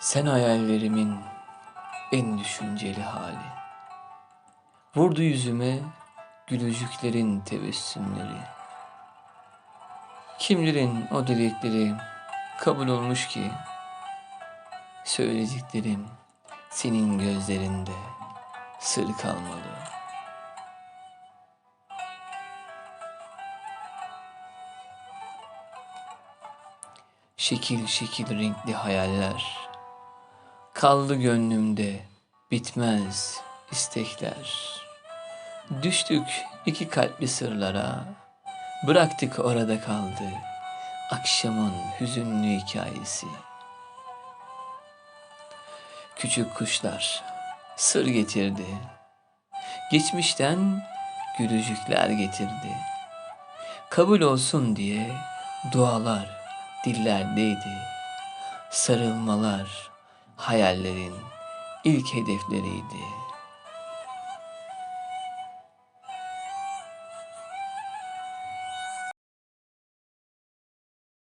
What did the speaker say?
Sen hayallerimin en düşünceli hali. Vurdu yüzüme gülücüklerin tebessümleri. Kimlerin o dilekleri kabul olmuş ki söylediklerim senin gözlerinde sır kalmalı. Şekil şekil renkli hayaller Kaldı gönlümde bitmez istekler. Düştük iki kalpli sırlara, bıraktık orada kaldı akşamın hüzünlü hikayesi. Küçük kuşlar sır getirdi, geçmişten gülücükler getirdi. Kabul olsun diye dualar dillerdeydi, sarılmalar hayallerin ilk hedefleriydi.